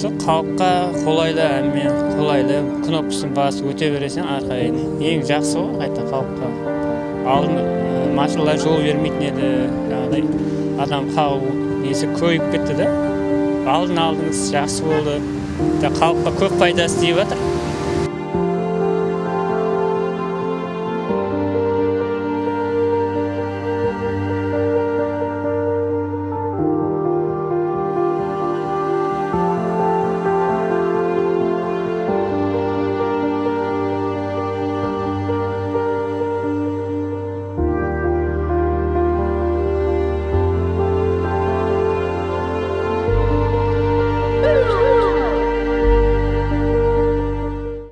осы халыққа қолайлы әнмен қолайлы кнопкасын басып өте бересің ары ең жақсы ғой қайта халыққа. Алдын э, машиналар жол бермейтін еді жаңағыдай. Адам қағу несі көбейіп кетті да. Алдын алдыңыз жақсы болды. Халыққа көп пайдасы тиіп жатыр